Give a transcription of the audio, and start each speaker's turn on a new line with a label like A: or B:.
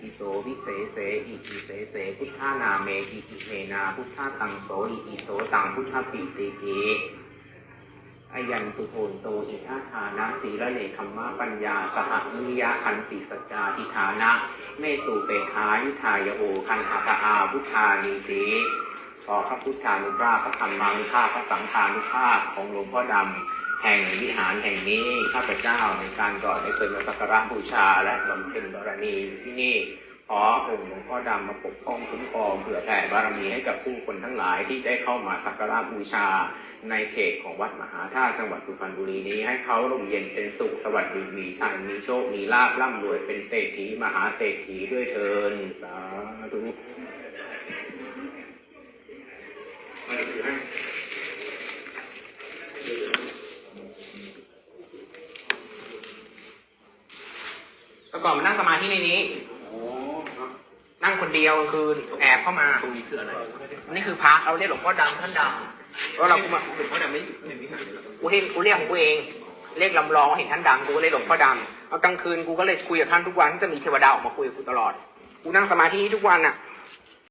A: ปิโสวิเศษเสอิอิเสเสพุทธานาเมอิอิเมนาพุทธาตังโสอิอิโสตังพุทธปิติเออายันตุโทนโตอิทัฏฐานะสีละเนคขมมะปัญญา สหนุริยาคันติสัจจาทิฐานะ เมตุเปคายุทายโอคันหากะอาพุทธานิติขอพระพุทธานุภาพพระธรรมานุภาพพระสังฆานุภาพของหลวงพ่อดำ แห่งวิหารแห่งนี้ข้าพเจ้าในการก่อนได้เคยมาสักการะบูชาและบำเพ็ญบารมีที่นี่ขอองค์หลวงพ่อดำมาปกป้องคุ้มครองเผื่อแผ่บารมีให้กับผู้คนทั้งหลายที่ได้เข้ามาสักการะบูชา ในเขตของวัดมหาธาตุจังหวัดสุพรรณบุรีนี้ให้เขาร่มเย็นเป็นสุขสวัสดีมีชัยมีโชคมีลาภร่ำรวยเป็นเศรษฐีมหาเศรษฐีด้วยเทินสาธุแต่ ก่อนมานั่งสมาธิในนี้ นั่งคนเดียวกลางคืนแอบเข้ามา
B: ตรงนี้คืออะไร
A: นี่คือพระเราเรียกหลวงพ่อดำท่านดำแล้วเราก็มา
B: หลวงพ่อดำไม่ไม่มีหายเลย
A: กูเห็นกูเรียกของกูเองเรียกลำลองเห็นท่านดำกูก็เลยหลวงพ่อดำเอากลางคืนกูก็เลยคุยกับท่านทุกวันจะมีเทวดาออกมาคุยกับกูตลอดกูนั่งสมาธิทุกวันอะ